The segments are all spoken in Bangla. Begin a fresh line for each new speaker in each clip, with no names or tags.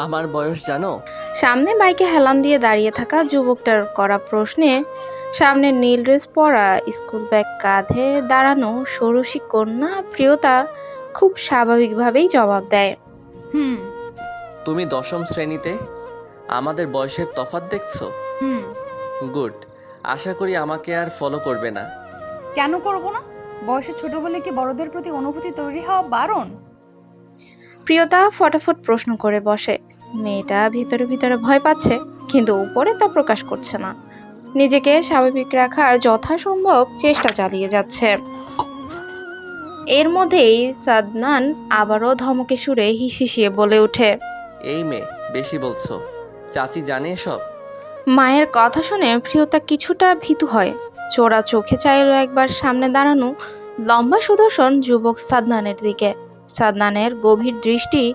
আমার বয়স জানো?
সামনে বাইকে হেলান দিয়ে দাঁড়িয়ে থাকা যুবকটার করা প্রশ্নে সামনে নীল ড্রেস পরা স্কুল ব্যাগ কাঁধে দাঁড়ানো ষোড়শী কন্যা প্রিয়তা খুব স্বাভাবিকভাবেই জবাব দেয়।
হুম।
তুমি দশম শ্রেণীতে আমাদের বয়সের তফাৎ দেখছ?
হুম।
গুড। আশা করি আমাকে আর ফলো করবে না।
কেন করব না? বয়সে ছোট বলে কি বড়দের প্রতি অনুভূতি তৈরি হওয়া বারণ?
প্রিয়তা ফটাফট প্রশ্ন করে বসে। মেয়েটা ভিতরে ভিতরে ভয় পাচ্ছে কিন্তু উপরে তা প্রকাশ করছে না। নিজেকে স্বাভাবিক রাখার যথাসম্ভব চেষ্টা চালিয়ে যাচ্ছে। এর মধ্যেই সাদনান আবারও ধমকে সুরে হিসিয়ে বলে ওঠে
এই মেয়ে বেশি বলছো। চাচি জানে এসব?
মায়ের কথা শুনে প্রিয়তা কিছুটা ভীতু হয়। চোরা চোখে চাইল একবার সামনে দাঁড়ানো লম্বা সুদর্শন যুবক সাদনানের দিকে। সাদনানের গভীর দৃষ্টি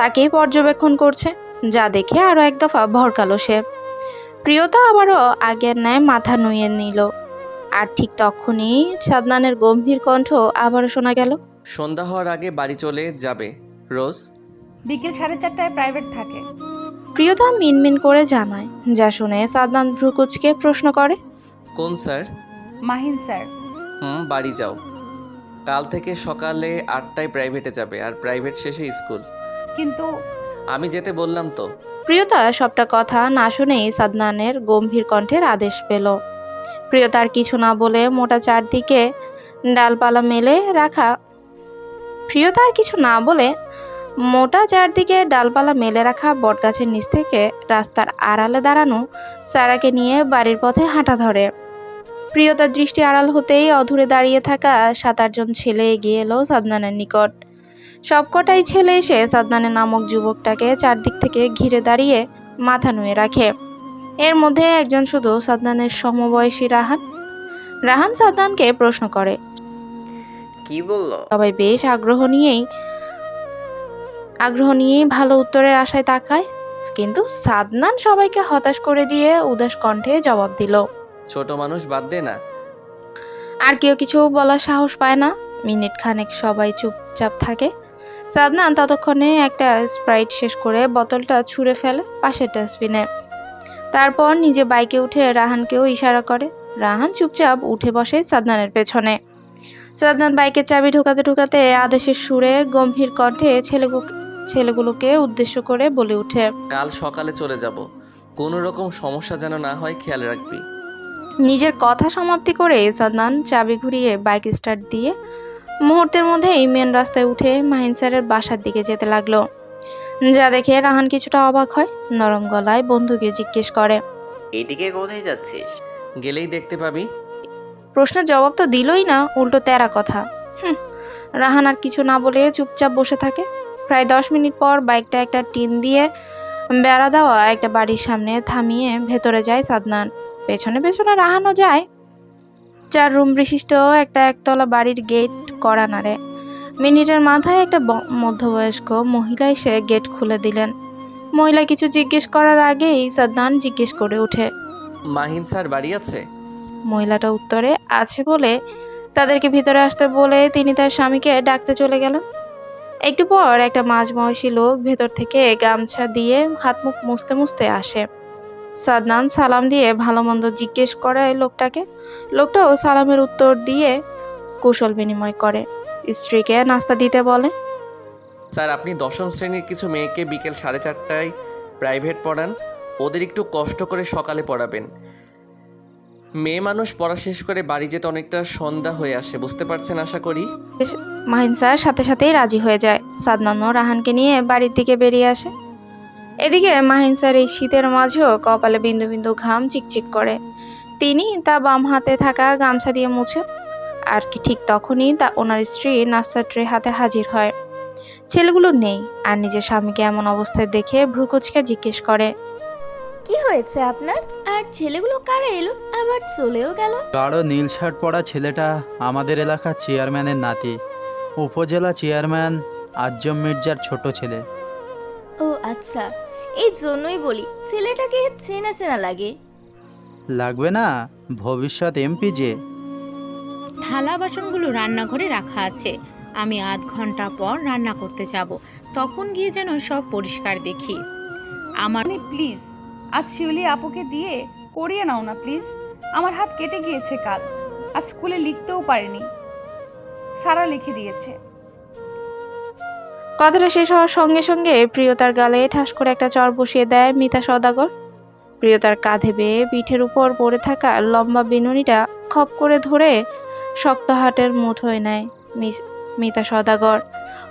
তাকেই পর্যবেক্ষণ করছে যা দেখে আরও এক দফা ভরকালো সে। প্রিয়তা আবারও আগের ন্যায় মাথা নুয়ে নিল। আর ঠিক তখনই সাদনানের গম্ভীর কণ্ঠ আবারও শোনা গেল।
সন্ধ্যা হওয়ার আগে বাড়ি চলে যাবে রোজ?
বিকেল সাড়ে চারটায় প্রাইভেট থাকে।
প্রিয়তা মিনমিন করে জানায় যা শুনে সাদনান ভ্রুকুচকে প্রশ্ন করে।
কোন স্যার?
মাহিন স্যার।
হুম বাড়ি যাও। কাল থেকে সকালে আটটায় প্রাইভেটে যাবে আর প্রাইভেট শেষে স্কুল।
কিন্তু
আমি যেতে বললাম তো।
প্রিয়তা সবটা কথা না শুনেই সাদনানের গম্ভীর কণ্ঠের আদেশ পেল। প্রিয়তার কিছু না বলে মোটা চারদিকে ডালপালা মেলে রাখা। প্রিয়তার কিছু না বলে মোটা চারদিকে ডালপালা মেলে রাখা বটগাছের নিচ থেকে রাস্তার আড়ালে দাঁড়ানো সারাকে নিয়ে বাড়ির পথে হাঁটা ধরে। প্রিয়তার দৃষ্টি আড়াল হতেই অধুরে দাঁড়িয়ে থাকা সাত আটজন ছেলে এগিয়ে এলো সাদনানের নিকট। সবকটাই ছেলে এসে সাদনানের নামক যুবকটাকে চারদিক থেকে ঘিরে দাঁড়িয়ে মাথা নুয়ে রাখে। এর মধ্যে একজন শুধু সাদনানের সমবয়সী রাহান। রাহান সাদনানকে প্রশ্ন করে
কি বলল?
সবাই বেশ আগ্রহ নিয়েই আগ্রহ নিয়েই ভালো উত্তরের আশায় তাকায় কিন্তু সাদনান সবাইকে হতাশ করে দিয়ে উদাস কণ্ঠে জবাব দিল
ছোট মানুষ বাদ দে না।
আর কেউ কিছু বলার সাহস পায় না। মিনিট খানেক সবাই চুপচাপ থাকে। সাদনান ততক্ষণে একটা স্প্রাইট শেষ করে বোতলটা ছুঁড়ে ফেলে পাশের ডাস্টবিনে। তারপর নিজে বাইকে উঠে রাহানকেও ইশারা করে। রাহান চুপচাপ উঠে বসে সাদনানের পেছনে। সাদনান বাইকের চাবি ঢোকাতে ঢোকাতে আদেশের সুরে গম্ভীর কণ্ঠে ছেলেগুলো ছেলেগুলোকে উদ্দেশ্য করে বলে উঠে
কাল সকালে চলে যাব। কোনো রকম সমস্যা যেন না হয় খেয়াল রাখবি।
নিজের কথা সমাপ্তি করে সাদনান চাবি ঘুরিয়ে বাইক স্টার্ট দিয়ে মুহূর্তের মধ্যেই মেন রাস্তায় উঠে মাহিন স্যারের বাসার দিকে যেতে লাগল। যা দেখে রাহান কিছুটা অবাক হয় নরম গলায় বন্ধুকে জিজ্ঞেস করে।
এদিকে কোথায় যাচ্ছিস?
গেলেই দেখতে পাবি।
প্রশ্নের জবাব তো দিলই না উল্টো তেরা কথা। হুম রাহান আর কিছু না বলে চুপচাপ বসে থাকে। প্রায় দশ মিনিট পর বাইকটা একটা টিন দিয়ে বেড়া দেওয়া একটা বাড়ির সামনে থামিয়ে ভেতরে যায় সাদনান। পেছনে পেছনে রাহানও যায়। চার রুম বিশিষ্ট একটা একতলা বাড়ির গেট করা নাড়ে মিনিটের মাথায় একটা মধ্যবয়স্ক মহিলা এসে গেট খুলে দিলেন। মহিলা কিছু জিজ্ঞেস করার আগেই সাদনান জিজ্ঞেস করে ওঠে
মাহিন স্যার বাড়ি আছে?
মহিলাটা উত্তরে আছে বলে তাদেরকে ভিতরে আসতে বলে তিনি তার স্বামীকে ডাকতে চলে গেলেন। একটু পর একটা মাঝবয়সী লোক ভেতর থেকে গামছা দিয়ে হাত মুখ মুছতে মুছতে আসে। সাদনান সালাম দিয়ে ভালো মন্দ জিজ্ঞেস করায় লোকটাকে। লোকটাও সালামের উত্তর দিয়ে কৌশল বিনিময় করে। স্ত্রীকে নাস্তা দিতে বলে।
স্যার আপনি দশম শ্রেণির কিছু মেয়েকে বিকেল সাড়ে চারটায় প্রাইভেট পড়ান। ওদের একটু কষ্ট করে সকালে পড়াবেন। মেয়ে মানুষ পড়া শেষ করে বাড়ি যেতে অনেকটা সন্ধ্যা হয়ে আসে বুঝতে পারছেন আশা করি?
মাহিন স্যার সাথে সাথেই রাজি হয়ে যায়। সাদনান ও রাহানকে নিয়ে বাড়ির দিকে বেরিয়ে আসে। এদিকে মাহিন স্যার এই শীতের মাঝেও কপালে বিন্দু বিন্দু ঘাম চিকচিক করে। তিনি তা বাম হাতে থাকা গামছা দিয়ে মুছে আর কি ঠিক তখনই তা ওনার স্ত্রী নাস্তার ট্রে হাতে হাজির হয়। ছেলেগুলো নেই আর নিজের স্বামীকে এমন অবস্থায় দেখে ভ্রুকুচকে জিজ্ঞেস করে
কি হয়েছে আপনার? আর ছেলেগুলো কারা এলো? আবার চলেও গেল?
গাঢ় নীল শার্ট পরা ছেলেটা আমাদের এলাকার চেয়ারম্যানের নাতি উপজেলা চেয়ারম্যান আজম মির্জার ছোট ছেলে।
ও আচ্ছা এই জন্যই বলি ছেলেটাকে চেনা চেনা লাগে।
লাগবে না? ভবিষ্যৎ এমপি যে।
থালা বাসনগুলো রান্নাঘরে রাখা আছে। আমি আধ ঘণ্টা পর রান্না করতে যাব। তখন গিয়ে যেন সব পরিষ্কার দেখি। আমার
মানে প্লিজ আজ শিউলি আপুকে দিয়ে করিয়ে নাও না প্লিজ। আমার হাত কেটে গিয়েছে কাল। আজ স্কুলে লিখতেও পারিনি। সারা লিখে দিয়েছে।
কথাটা শেষ হওয়ার সঙ্গে সঙ্গে প্রিয়তার গালে ঠাস করে একটা চর বসিয়ে দেয় মিতা সদাগর প্রিয়তার কাঁধে বেয়ে পিঠের উপর পড়ে থাকা লম্বা বিনুনিটা খপ করে ধরে শক্ত হাটের মুঠোয় নেয় মিতা সদাগর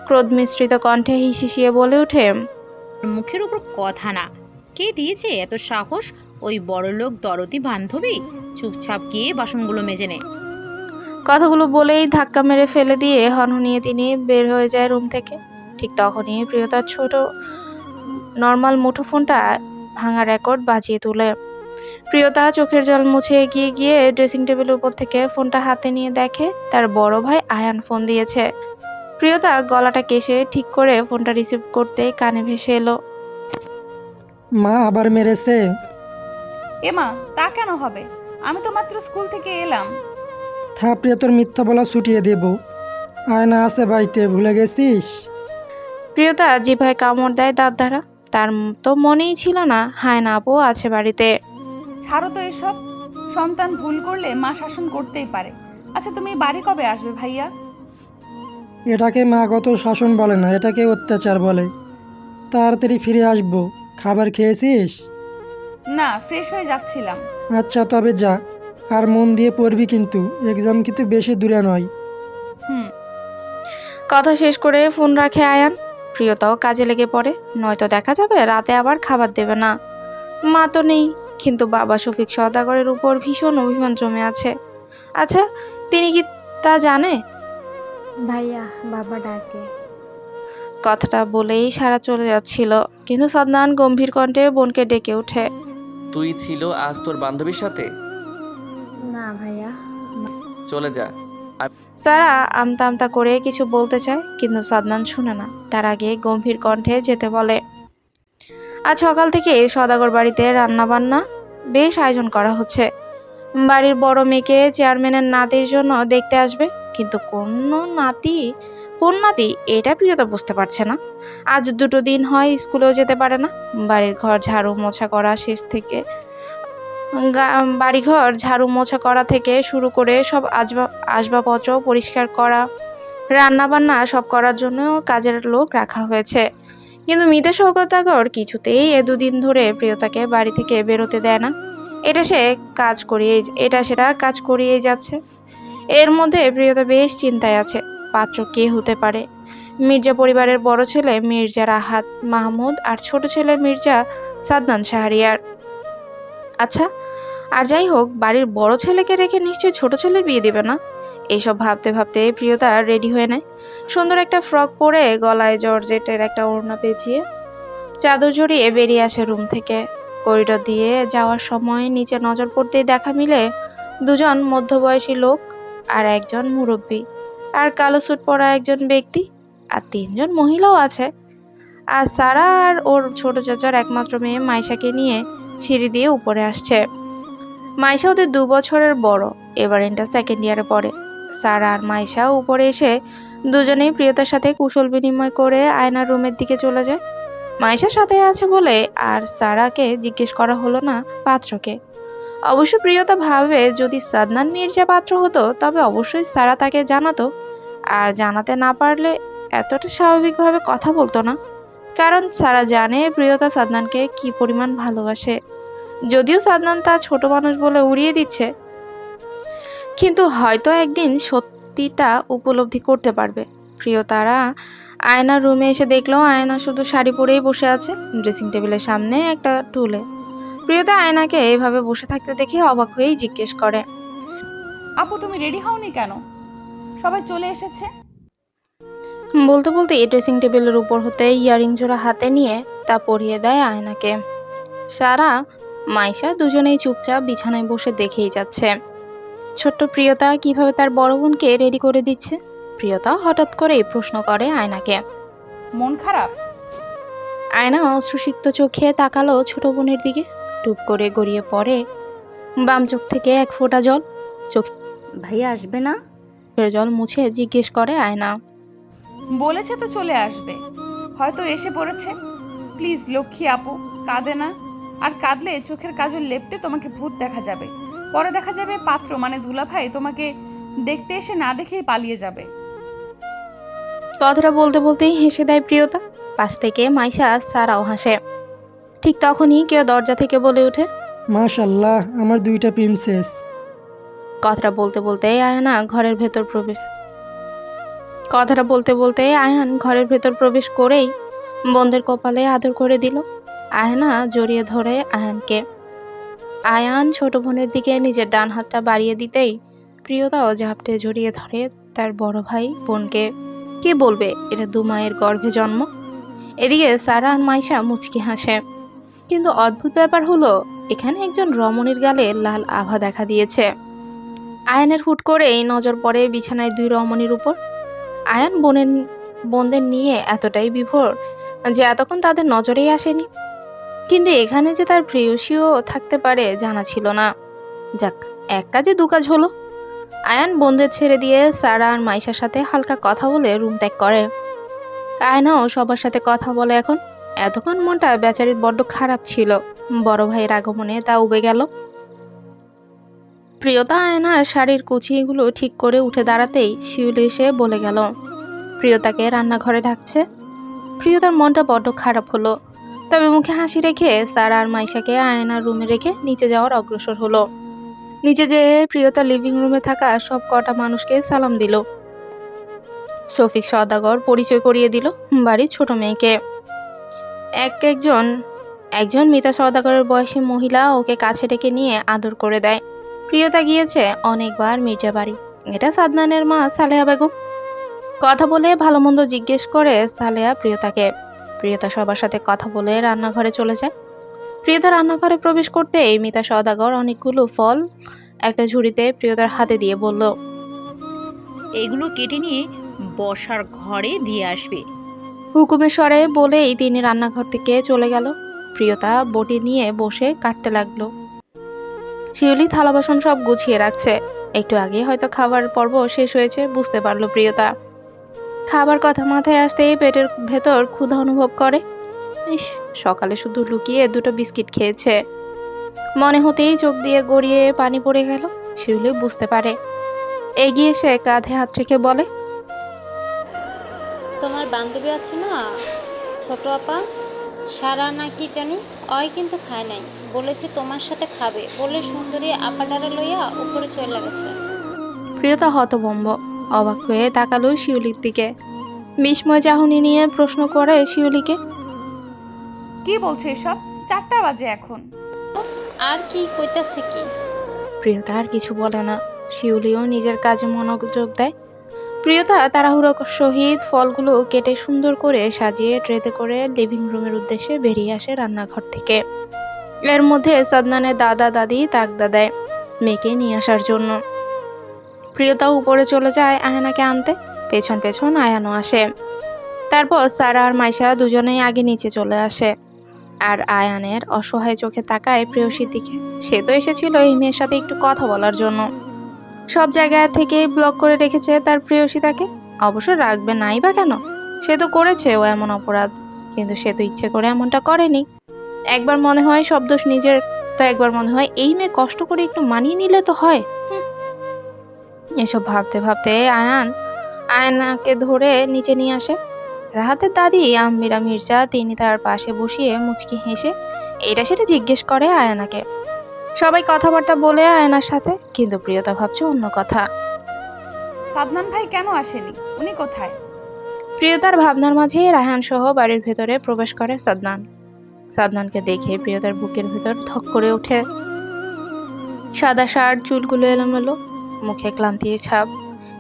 ক্রোধ মিশ্রিত কণ্ঠে হিসিয়ে বলে ওঠে
মুখের উপর কথা না। কে দিয়েছে এত সাহস? ওই বড়লোক দরদি বান্ধবী? চুপচাপ গিয়ে বাসনগুলো মেজে নে।
কথাগুলো বলেই ধাক্কা মেরে ফেলে দিয়ে হনহনিয়ে তিনি বের হয়ে যায় রুম থেকে। ঠিক তখনই প্রিয়তার ছোট নর্মাল মুঠোফোনটা ভাঙা রেকর্ড বাজিয়ে তোলে। প্রিয়তা চোখের জল মুছে এগিয়ে গিয়ে ড্রেসিং টেবিলের উপর থেকে ফোনটা হাতে নিয়ে দেখে তার বড় ভাই আয়ান ফোন দিয়েছে। প্রিয়তা গলাটা কেশে ঠিক করে ফোনটা রিসিভ করতে কানে ভেসে এলো।
মা আবার মেরেছে।
এমা তা কেন হবে? আমি তো মাত্র স্কুল থেকে এলাম।
থাপড়ে তোর মিথ্যা বলা ছুটিয়ে দেব। আয়না আছে বাড়িতে ভুলে গেছিস?
প্রিয়তা জিভায় কামড় দেয় দাঁত দ্বারা তার তো মনেই ছিল না হায়না আপু আছে বাড়িতে।
ছাড়ো তো এসব। সন্তান ভুল করলে মা শাসন করতেই পারে। আচ্ছা তুমি বাড়ি কবে আসবে ভাইয়া?
এটাকে মা মাগত শাসন বলে না এটাকে অত্যাচার বলে। তাড়াতাড়ি ফিরে আসব। খাবার খেয়েছিস?
না ফ্রেশ হয়ে যাচ্ছিলাম।
আচ্ছা তবে যা। আর মন দিয়ে পড়বি কিন্তু এক্সাম কিন্তু বেশি দূরে নয়।
হুম।
কথা শেষ করে ফোন রাখে আয়ান। প্রিয়তাও কাজে লেগে পড়ে। নয়তো দেখা যাবে রাতে আবার খাবার দেবে না। মা তো নেই কিন্তু বাবা শফিক সদাগরের উপর ভীষণ অভিমান জমে আছে। আচ্ছা তিনি কি তা জানে?
ভাইয়া বাবা ডাকে।
কথাটা বলেই সারা চলে যাচ্ছিল কিন্তু সাদনান গম্ভীর কণ্ঠে বোনকে ডেকে ওঠে।
তুই ছিল আজ তোর বান্ধবীর সাথে?
না ভাইয়া।
চলে যা।
সারা আমতা আমতা করে কিছু বলতে চায়, কিন্তু সাদনান শুনে না। তার আগে গম্ভীর কণ্ঠে যেতে বলে, আজ সকাল থেকে সদাগর বাড়িতে রান্না বান্না বেশ আয়োজন করা হচ্ছে। বাড়ির বড় মেয়েকে চেয়ারম্যানের নাতির জন্য দেখতে আসবে, কিন্তু কোন নাতি কোন নাতি এটা প্রিয়তা বুঝতে পারছে না। আজ দুটো দিন হয় স্কুলেও যেতে পারে না। বাড়ির ঘর ঝাড়ু মোছা করা শেষ থেকে বাড়িঘর, ঝাড়ু মোছা করা থেকে শুরু করে সব আসবাব আসবাবপত্র পরিষ্কার করা রান্না বান্না সব করার জন্য কাজের লোক রাখা হয়েছে। কিন্তু মিতে সৌগতাগর কিছুতেই এ দুদিন ধরে প্রিয়তাকে বাড়ি থেকে বেরোতে দেয় না। এটা সে কাজ করিয়ে এটা সেটা কাজ করিয়েই যাচ্ছে। এর মধ্যে প্রিয়তা বেশ চিন্তায় আছে, পাত্র কে হতে পারে? মির্জা পরিবারের বড় ছেলে মির্জা রাহাত মাহমুদ আর ছোট ছেলে মির্জা সাদনান শাহরিয়ার। আচ্ছা আর যাই হোক, বাড়ির বড় ছেলেকে রেখে নিশ্চয়ই ছোট ছেলের বিয়ে দেবে না? এইসব ভাবতে ভাবতে প্রিয়তা রেডি হয়ে নেয়। সুন্দর একটা ফ্রক পরে গলায় জর্জেটের একটা ওড়না পেঁচিয়ে চাদর জড়িয়ে বেরিয়ে আসে রুম থেকে। করিডোর দিয়ে যাওয়ার সময় নিচে নজর পড়তেই দেখা মিলে দুজন মধ্যবয়সী লোক আর একজন মুরব্বী আর কালো স্যুট পরা একজন ব্যক্তি আর তিনজন মহিলাও আছে। আর সারা আর ওর ছোট চাচার একমাত্র মেয়ে মাইশাকে নিয়ে সিঁড়ি দিয়ে উপরে আসছে। মাইশা ওদের দু বছরের বড়। এবার ইন্টার সেকেন্ড ইয়ারে পড়ে। সারা আর মাইশা উপরে এসে দুজনেই প্রিয়তার সাথে কুশল বিনিময় করে আয়নার রুমের দিকে চলে যায়। মাইশার সাথে আছে বলে আর সারাকে জিজ্ঞেস করা হলো না পাত্রকে। অবশ্য প্রিয়তা ভাবে যদি সাদনান মির্জা পাত্র হতো, তবে অবশ্যই সারা তাকে জানাতো। আর জানাতে না পারলে এতটা স্বাভাবিকভাবে কথা বলতো না। কারণ সারা জানে প্রিয়তা সাদনানকে কি পরিমাণ ভালোবাসে। যদিও সাদনান তা ছোট মানুষ বলে উড়িয়ে দিচ্ছে। কিন্তু হয়তো একদিন সত্যিটা উপলব্ধি করতে পারবে। প্রিয় তারা আয়নার রুমে এসে দেখল আয়না শুধু শাড়ি পরেই বসে আছে ড্রেসিং টেবিলের সামনে একটা টুলে। প্রিয়তা আয়নাকে এইভাবে বসে থাকতে দেখে অবাক হয়েই জিজ্ঞেস করে
আপু তুমি রেডি হওনি কেন? সবাই চলে এসেছে?
বলতে বলতে এই ড্রেসিং টেবিলের উপর হতে ইয়ারিং জোড়া হাতে নিয়ে তা পরিয়ে দেয় আয়নাকে। সারা মাইশা দুজনেই চুপচাপ বিছানায় বসে দেখেই যাচ্ছে। ছোট্ট প্রিয়তা কীভাবে তার বড় বোনকে রেডি করে দিচ্ছে? প্রিয়তা হঠাৎ করেই প্রশ্ন করে আয়নাকে।
মন খারাপ?
আয়না অশ্রুসিক্ত চোখে তাকালো ছোট বোনের দিকে। টুপ করে গড়িয়ে পড়ে বাম চোখ থেকে এক ফোঁটা জল।
চোখ ভাইয়া আসবে না?
জল মুছে জিজ্ঞেস করে আয়না।
বলেছে তো চলে আসবে। হয়তো এসে পড়েছে। প্লিজ লক্ষ্মী আপু কাঁদে না। আর কাঁদলে চোখের কাজল লেপটে তোমাকে ভূত দেখা যাবে। পরে দেখা যাবে পাত্র মানে দুলাভাই তোমাকে দেখতে এসে না দেখেই পালিয়ে যাবে।
কথাটা বলতে বলতেই হেসে দেয় প্রিয়তা। পাশ থেকে মাইশা সারাও হাসে। ঠিক তখনই কেউ দরজা থেকে বলে ওঠে
মাশাল্লাহ আমার দুইটা প্রিন্সেস।
কথাটা বলতে বলতে আয়ানা ঘরের ভেতর প্রবেশ কথাটা বলতে বলতে আয়ান ঘরের ভেতর প্রবেশ করেই বন্ধের কপালে আদর করে দিল। আয়না জড়িয়ে ধরে আয়ানকে। আয়ান ছোট বোনের দিকে নিজের ডান হাতটা বাড়িয়ে দিতেই প্রিয়তাও ঝাপটে জড়িয়ে ধরে তার বড় ভাই বোনকে। কে বলবে, এটা দু মায়ের গর্ভে জন্ম? এদিকে সারা আর মাইশা মুচকি হাসে। কিন্তু অদ্ভুত ব্যাপার হলো, এখানে একজন রমণীর গালে লাল আভা দেখা দিয়েছে। আয়ানের হুট করেই নজর পড়ে বিছানায় দুই রমণীর উপর। আয়ান বোনের, বোনদের নিয়ে এতটাই বিভোর যে এতক্ষণ তাদের নজরেই আসেনি। কিন্তু এখানে যে তার প্রেয়সীও থাকতে পারে জানা ছিল না। যাক, এক কাজে দু কাজ হলো। আয়ান বোনদের ছেড়ে দিয়ে সারা আর মাইশার সাথে হালকা কথা বলে রুম ত্যাগ করে। আয়নাও সবার সাথে কথা বলে এখন। এতক্ষণ মনটা বেচারির বড্ড খারাপ ছিল। বড় ভাইয়ের আগমনে তা উবে গেল। প্রিয়তা আয়নার শাড়ির কুচিগুলো ঠিক করে উঠে দাঁড়াতেই শিউলি এসে বলে গেল, প্রিয়তাকে রান্নাঘরে ডাকছে। প্রিয়তার মনটা বড্ড খারাপ হলো। তবে মুখে হাসি রেখে সারা আর মাইশাকে আয়নার রুমে রেখে নিচে যাওয়ার অগ্রসর হলো। নিচে যেয়ে প্রিয়তা লিভিং রুমে থাকা সব কটা মানুষকে সালাম দিল। শফিক সদাগর পরিচয় করিয়ে দিল বাড়ির ছোট মেয়েকে। এক একজন একজন মিতা সদাগরের বয়সী মহিলা ওকে কাছে ডেকে নিয়ে আদর করে দেয়। প্রিয়তা গিয়েছে অনেকবার মির্জা বাড়ি। এটা সাদনানের মা সালেহা বেগম। কথা বলে ভালো মন্দ জিজ্ঞেস করে সালেহা প্রিয়তাকে। প্রিয়তা সবার সাথে কথা বলে রান্নাঘরে চলে যায়। প্রিয়তা রান্নাঘরে প্রবেশ করতে এই মিতা সদাগর অনেকগুলো ফল একটা ঝুড়িতে প্রিয়তার হাতে দিয়ে বলল
এগুলো কেটে নিয়ে বসার ঘরে দিয়ে আসবে।
হুকুমের স্বরে বলেই তিনি রান্নাঘর থেকে চলে গেল। প্রিয়তা বটি নিয়ে বসে কাটতে লাগল। শিউলি থালা বাসন সব গুছিয়ে রাখছে। একটু আগে হয়তো খাবার পর্ব শেষ হয়েছে বুঝতে পারল প্রিয়তা। খাবার কথা মাথায় আসতেই পেটের ভেতর ক্ষুধা অনুভব করে। ইস সকালে শুধু লুকিয়ে দুটো বিস্কিট খেয়েছে। মনে হতেই চোখ দিয়ে গড়িয়ে পানি পড়ে গেল শিউলি বুঝতে পারে। এগিয়ে এসে কাঁধে হাত রেখে বলে
তোমার বান্ধবী আছে না ছোট আপা? সারা না কি জানি অয় কিন্তু খায় নাই। বলেছে তোমার সাথে খাবে। বলে সুন্দরী আপাটারে লইয়া উপরে চলে গেছে।
প্রিয়তা হতভম্ব। অবাক হয়ে তাকালো শিউলির দিকে। বিস্ময় চাহনি নিয়ে প্রশ্ন করে শিউলিকে।
কি বলছে এসব? চারটা বাজে এখন।
আর কি কইতাছে কি?
প্রিয়তা আর কিছু বলে না। শিউলিও নিজের কাজে মনোযোগ দেয়। প্রিয়তা তাড়াহুড়ো সহিত ফলগুলো কেটে সুন্দর করে সাজিয়ে ট্রেতে করে লিভিং রুমের উদ্দেশ্যে বেরিয়ে আসে রান্নাঘর থেকে। এর মধ্যে সাদনানের দাদা দাদি তাগদা দেয় মেয়েকে নিয়ে আসার জন্য। প্রিয়তা উপরে চলে যায় আয়ানাকে আনতে। পেছন পেছন আয়ানও আসে। তারপর সারা আর মাইশা দুজনেই আগে নিচে চলে আসে। আর আয়ানের অসহায় চোখে তাকায় প্রেয়সীর দিকে সে তো এসেছিল এই মেয়ের সাথে একটু কথা বলার জন্য। সব জায়গা থেকে ব্লক করে রেখেছে তার প্রেয়সী তাকে অবশ্য রাখবে নাই বা কেন? সে তো করেছে ও এমন অপরাধ। কিন্তু সে তো ইচ্ছে করে এমনটা করেনি। একবার মনে হয় সব দোষ নিজের। তো একবার মনে হয় এই মেয়ে কষ্ট করে একটু মানিয়ে নিলে তো হয়। এসব ভাবতে ভাবতে আয়ান আয়নাকে ধরে নিচে নিয়ে আসে। রাহাতের দাদি আম্মিরা মির্জা তিনি তার পাশে বসিয়ে মুচকি হেসে এটা সেটা জিজ্ঞেস করে আয়নাকে। সবাই কথাবার্তা বলে আয়নার সাথে কিন্তু প্রিয়তা ভাবছে অন্য কথা।
সাদনান ভাই কেন আসেনি? উনি কোথায়?
প্রিয়তার ভাবনার মাঝে রায়হান সহ বাড়ির ভেতরে প্রবেশ করে সাদনান। সাদনানকে দেখে প্রিয়তার বুকের ভেতর ধক করে ওঠে। সাদা শার্ট চুলগুলো এলোমেলো। মুখে ক্লান্তির ছাপ।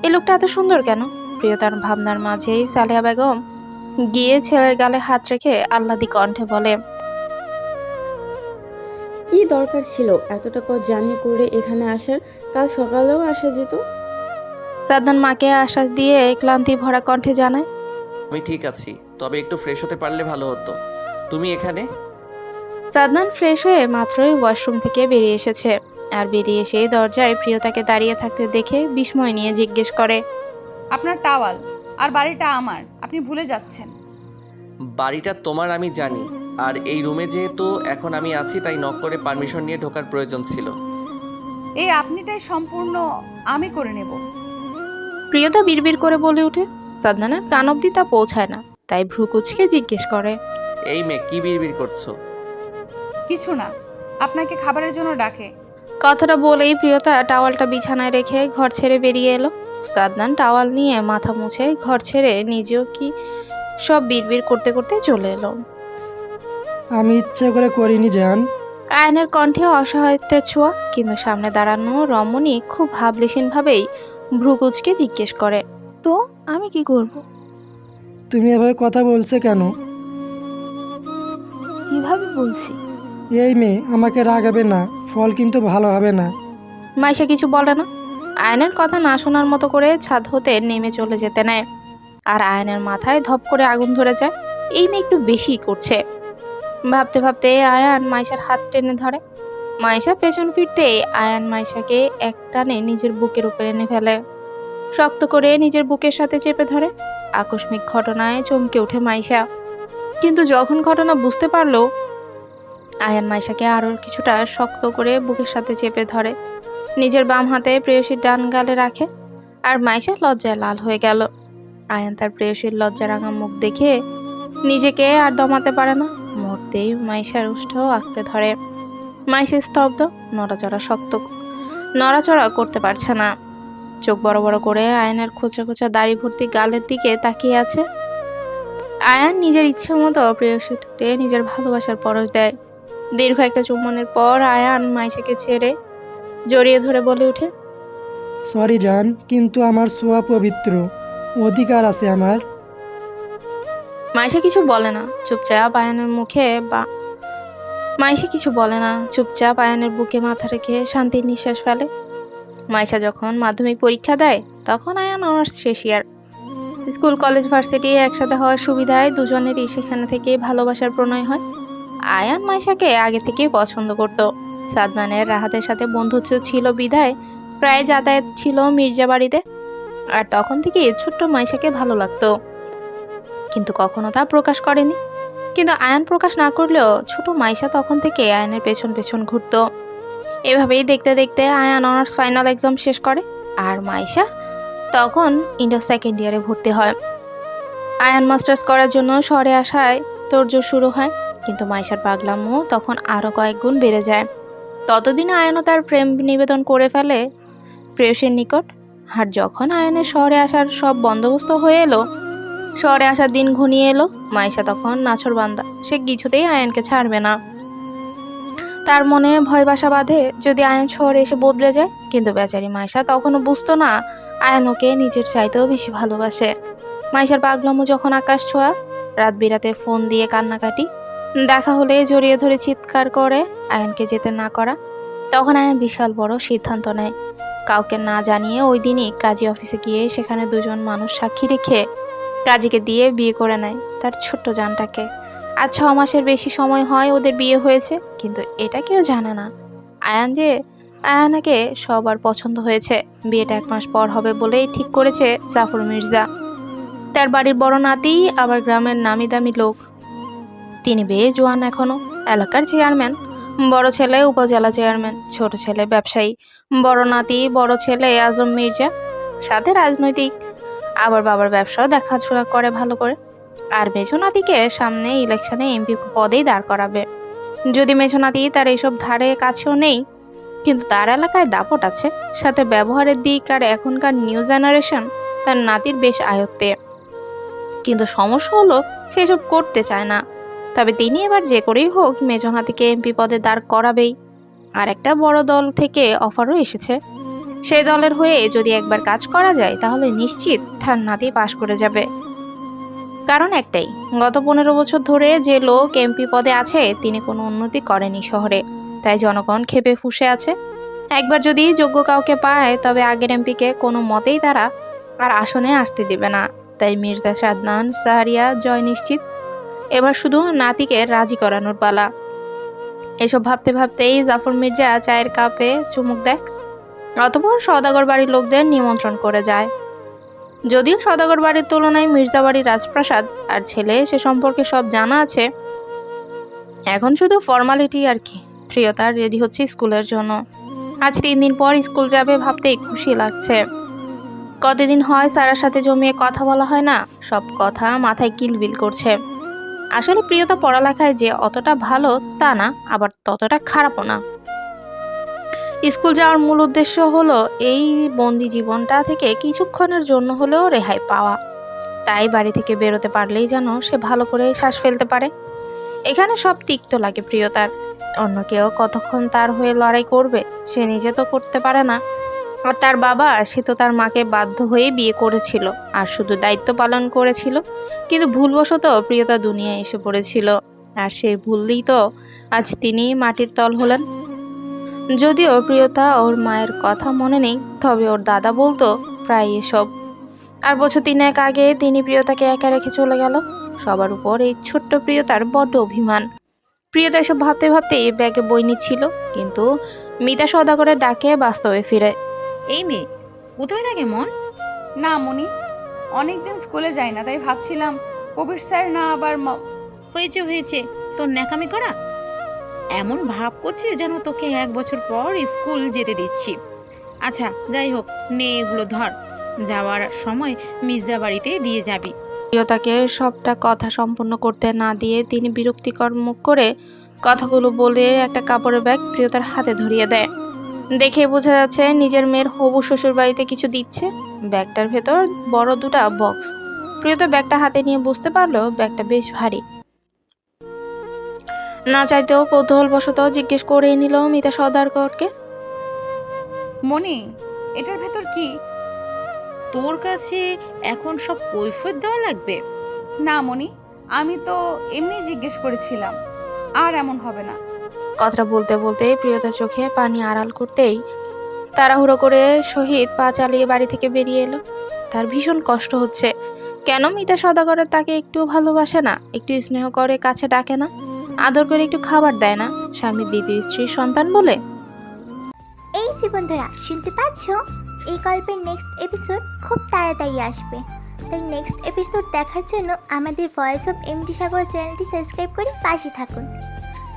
এই লোকটা এত সুন্দর কেন? প্রিয়তার ভাবনার মাঝেই সালেহা বেগম গিয়ে ছেলের গালে হাত রেখে আহ্লাদি কণ্ঠে বলে
কি দরকার ছিল? এতটা পথ জার্নি করে এখানে আসার? কাল সকালেও আসা যেত?
সাদনান মাকে আশ্বাস দিয়ে ক্লান্তি ভরা কণ্ঠে জানায়
আমি ঠিক আছি তবে একটু ফ্রেশ হতে পারলে ভালো হতো। তুমি এখানে?
সাদনান ফ্রেশ হয়ে মাত্রই ওয়াশরুম থেকে বেরিয়ে এসেছে। আর বেরিয়ে এসে দরজায় প্রিয়তাকে দাঁড়িয়ে থাকতে দেখে বিস্ময় নিয়ে জিজ্ঞেস করে
আপনার টাওয়াল আর বাড়িটা আমার আপনি ভুলে যাচ্ছেন।
বাড়িটা তোমার আমি জানি আর এই রুমে যেহেতু এখন আমি আছি তাই নক করে পারমিশন নিয়ে ঢোকার প্রয়োজন ছিল।
এই আপনিটাই সম্পূর্ণ আমি করে নেব।
প্রিয়তা বিড়বিড় করে বলে ওঠে সাদনানের কান অব্দি তা পৌঁছায় না তাই ভ্রুকুচকে জিজ্ঞেস করে
এই মেয়ে কী বিড়বিড় করছ?
কিছু না আপনাকে খাবারের জন্য ডাকে
কথাটা বলেই প্রিয়তা টাওয়ালটা বিছানায় রেখে ঘর ছেড়ে বেরিয়ে এলো। সাদনান টাওয়াল নিয়ে মাথা মুছে ঘর ছেড়ে নিজেও কি সব বিড়বিড় করতে করতে চলে এলো।
আমি ইচ্ছে করে করিনি জান।
আয়নের কণ্ঠে অসহায়ত্বের ছোঁয়া কিন্তু সামনে দাঁড়ানো রমণী খুব ভাবলেশীনভাবেই ভ্রুকুচকে জিজ্ঞেস করে
তো আমি কি করব?
তুমি এভাবে কথা বলছে কেন?
কীভাবে বলছি?
এই মেয়ে আমাকে রাগাবে না। ফল কিন্তু ভালো হবে না।
মাইশা কিছু বলে না। আয়নের কথা না শোনার মতো করে ছাদ হতে নেমে চলে যেতে নেয়। আর আয়নের মাথায় ধপ করে আগুন ধরে যায়। এই মেয়ে একটু বেশি করছে। ভাবতে ভাবতে আয়ান মাইশার হাত টেনে ধরে। মাইশা পেছন ফিরতে আয়ান মাইশাকে এক টানে নিজের বুকের উপরে এনে ফেলে। শক্ত করে নিজের বুকের সাথে চেপে ধরে। আকস্মিক ঘটনায় চমকে ওঠে মাইশা। কিন্তু যখন ঘটনা বুঝতে পারল আয়ান মাইশাকে আরও কিছুটা শক্ত করে বুকের সাথে চেপে ধরে। নিজের বাম হাতে প্রেয়সীর ডান গালে রাখে আর মাইশা লজ্জায় লাল হয়ে গেল। আয়ান তার প্রেয়সীর লজ্জা রাঙা মুখ দেখে নিজেকে আর দমাতে পারে না। মুহূর্তেই মাইশার উষ্ঠ আঁকড়ে ধরে। মাইশা স্তব্ধ, নড়াচড়া শক্ত, নড়াচড়া করতে পারছে না। চোখ বড় বড় করে আয়নের খোঁচা খোঁচা দাড়ি ভর্তি গালের দিকে তাকিয়ে আছে। আয়ান নিজের ইচ্ছে মতো প্রেয়সী নিজের ভালোবাসার পরশ দেয়। দীর্ঘ একটা চুম্বনের পর আয়ান মাইশাকে ছেড়ে জড়িয়ে ধরে বলে ওঠে
সরি জান কিন্তু আমার সোয়া পবিত্র। অধিকার আছে আমার।
মাইশা কিছু বলে না চুপচাপ আয়ানের মুখে বা মাইশা কিছু বলে না চুপচাপ আয়ানের বুকে মাথা রেখে শান্তির নিঃশ্বাস ফেলে। মাইশা যখন মাধ্যমিক পরীক্ষা দেয় তখন আয়ান অনার্স শেষ ইয়ার স্কুল কলেজ ভার্সিটি একসাথে হওয়ার সুবিধায় দুজনেরই সেখানে থেকে ভালোবাসার প্রণয় হয়। আয়ান মাইশাকে আগে থেকেই পছন্দ করত। সাদনানের রাহাতের সাথে বন্ধুত্ব ছিল বিধায় প্রায় যাতায়াত ছিল মির্জা বাড়িতে। আর তখন থেকে ছোট্ট মাইশাকে ভালো লাগতো। কিন্তু কখনো তা প্রকাশ করেনি। কিন্তু আয়ান প্রকাশ না করলেও ছোট মাইশা তখন থেকে আয়ানের পেছন পেছন ঘুরতো। এভাবেই দেখতে দেখতে আয়ান অনার্স ফাইনাল এক্সাম শেষ করে। আর মাইশা তখন ইন্টার সেকেন্ড ইয়ারে ভর্তি হয়। আয়ান মাস্টার্স করার জন্য শহরে আসায় তোড়জোড় শুরু হয়। কিন্তু মাইশার পাগলামো তখন আরও কয়েক গুণ বেড়ে যায়। ততদিনে আয়ানও তার প্রেম নিবেদন করে ফেলে। প্রেয়সীর নিকট। আর যখন আয়নের শহরে আসার সব বন্দোবস্ত হয়ে এলো, শহরে আসার দিন ঘনিয়ে এলো, মাইশা তখন নাছর বান্দা। সে কিছুতেই আয়নকে ছাড়বে না। তার মনে ভয় বাসা বাঁধে, যদি আয়ন শহরে এসে বদলে যায়। কিন্তু বেচারি মাইশা তখনও বুঝতো না, আয়ন ওকে নিজের চাইতেও বেশি ভালোবাসে। মাইশার পাগলামো যখন আকাশ ছোঁয়া, রাত বিরাতে ফোন দিয়ে কান্নাকাটি দেখা হলে জড়িয়ে ধরে চিৎকার করে আয়নকে যেতে না করা। তখন আয়ন বিশাল বড় সিদ্ধান্ত নেয়। কাউকে না জানিয়ে ওই দিনই কাজী অফিসে গিয়ে সেখানে দুজন মানুষ সাক্ষী রেখে কাজীকে দিয়ে বিয়ে করে নেয় তার ছোট্ট জানটাকে। আর ছ মাসের বেশি সময় হয় ওদের বিয়ে হয়েছে, কিন্তু এটা কেউ জানে না। আয়ান যে, আয়ানাকে সবার পছন্দ হয়েছে, বিয়েটা এক মাস পর হবে বলেই ঠিক করেছে জাফর মির্জা। তার বাড়ির বড় নাতি, আবার গ্রামের নামি দামি লোক। তিনি বেশ জোয়ান এখনও, এলাকার চেয়ারম্যান, বড় ছেলে উপজেলা চেয়ারম্যান, ছোট ছেলে ব্যবসায়ী, বড় নাতি, বড় ছেলে আজম মির্জা, সাথে রাজনৈতিক, আবার বাবার ব্যবসাও দেখাশোনা করে ভালো করে। আর মেঝোনাতিকে সামনে ইলেকশনে এমপি পদেই দাঁড় করাবে। যদি মেঝোনাতি তার এইসব ধারে কাছেও নেই, কিন্তু তার এলাকায় দাপট আছে, সাথে ব্যবহারের দিক আর এখনকার নিউ জেনারেশন তার নাতির বেশ আয়ত্তে। কিন্তু সমস্যা হলো সেসব করতে চায় না। তবে তিনি এবার যে করেই হোক মেজনাতিকে এমপি পদে দাঁড় করাবেই। আর একটা বড় দল থেকে অফারও এসেছে। সেই দলের হয়ে যদি একবার কাজ করা যায়, তাহলে নিশ্চিত তার নাতি পাশ করে যাবে। কারণ একটাই, গত পনেরো বছর ধরে যে লোক এমপি পদে আছে, তিনি কোনো উন্নতি করেনি শহরে। তাই জনগণ ক্ষেপে ফুসে আছে। একবার যদি যোগ্য কাউকে পায়, তবে আগের এমপিকে কোনো মতেই তারা আর আসনে আসতে দেবে না। তাই মির্জা সাদনান, সাহারিয়া, জয় নিশ্চিত। এবার শুধু নাতিকে রাজি করানোর পালা। এসব ভাবতে ভাবতেই জাফর মির্জা চায়ের কাপে চুমুক দেয়। অতপর সদাগর বাড়ির লোকদের নিমন্ত্রণ করে যায়। যদিও সদাগর বাড়ির তুলনায় মির্জা বাড়ির রাজপ্রাসাদ আর ছেলে সে সম্পর্কে সব জানা আছে, এখন শুধু ফর্মালিটি আর কি, প্রিয়তা রেডি হচ্ছে স্কুলের জন্য। আজ তিন দিন পর স্কুল যাবে ভাবতেই খুশি লাগছে। কতদিন হয় স্যারের সাথে জমিয়ে কথা বলা হয় না? সব কথা মাথায় কিলবিল করছে। আসলে প্রিয়তা পড়ালেখায় যে অতটা ভালো তা না, আবার ততটা খারাপও না। স্কুল যাওয়ার মূল উদ্দেশ্য হলো এই বন্দি জীবনটা থেকে কিছুক্ষণের জন্য হলেও রেহাই পাওয়া। তাই বাড়ি থেকে বেরোতে পারলেই যেন সে ভালো করে শ্বাস ফেলতে পারে। এখানে সব তিক্ত লাগে প্রিয়তার। অন্য কেউ কতক্ষণ তার হয়ে লড়াই করবে, সে নিজে তো করতে পারে না। আর তার বাবা, সে তো তার মাকে বাধ্য হয়ে বিয়ে করেছিল আর শুধু দায়িত্ব পালন করেছিল। কিন্তু ভুলবশত প্রিয়তা দুনিয়ায় এসে পড়েছিল। আর সেই ভুললেই তো আজ তিনি মাটির তল হলেন। যদিও প্রিয়তা ওর মায়ের কথা মনে নেই, তবে ওর দাদা বলতো, প্রায় এসব। আর বছর তিনেক আগে তিনি প্রিয়তাকে একা রেখে চলে গেল। সবার উপর এই ছোট্ট প্রিয়তার বড্ড অভিমান। প্রিয়তা এসব ভাবতে ভাবতে এই ব্যাগে বই নিচ্ছিল, কিন্তু মিতা সদাগরের ডাকে বাস্তবে ফিরে।
এই মেয়ে কোথায় থাকে মন?
না মনি অনেকদিন স্কুলে যাই না তাই ভাবছিলাম কবির স্যার না আবার
হয়েছে হয়েছে। তোর ন্যাকামি করা? এমন ভাব করছে যেন তোকে এক বছর পর স্কুল যেতে দিচ্ছি। আচ্ছা যাই হোক নে এগুলো ধর। যাওয়ার সময় মির্জা বাড়িতে দিয়ে যাবি।
প্রিয়তাকে সবটা কথা সম্পূর্ণ করতে না দিয়ে তিনি বিরক্তিকর মুখ করে কথাগুলো বলে একটা কাপড়ের ব্যাগ প্রিয়তার হাতে ধরিয়ে দেয়। দেখে বোঝা যাচ্ছে নিজের মেয়ের হবু শ্বশুর বাড়িতে কিছু দিচ্ছে। ব্যাগটার ভেতর বড় দুটা বক্স। প্রিয়তা ব্যাগটা হাতে নিয়ে বুঝতে পারল ব্যাগটা বেশ ভারী। না চাইতেও কৌতূহলবশত জিজ্ঞেস করে নিল মিতা সদারকরকে।
মনি এটার ভেতর কি?
তোর কাছে এখন সব কৈফত দেওয়া লাগবে?
না মনি আমি তো এমনি জিজ্ঞেস করেছিলাম। আর এমন হবে না।
কথাটা বলতে বলতে প্রিয়তার চোখে পানি আড়াল করতেই তাড়াহুড়ো করে শহীদ পা চালিয়ে বাড়ি থেকে বেরিয়ে এলো। তার ভীষণ কষ্ট হচ্ছে। কেন মিতা সদাগরের তাকে একটু ভালোবাসে না? একটু স্নেহ করে, কাছে ডাকে না? আদর করে একটু খাবার দেয় না? স্বামীর দ্বিতীয় স্ত্রীর সন্তান বলে?
এই যে শুনতে পাচ্ছ? এই গল্পের নেক্সট এপিসোড খুব তাড়াতাড়ি আসবে। তাই নেক্সট এপিসোড দেখার জন্য আমাদের ভয়েস অফ এমডি সাগর চ্যানেলটি সাবস্ক্রাইব করে পাশে থাকুন।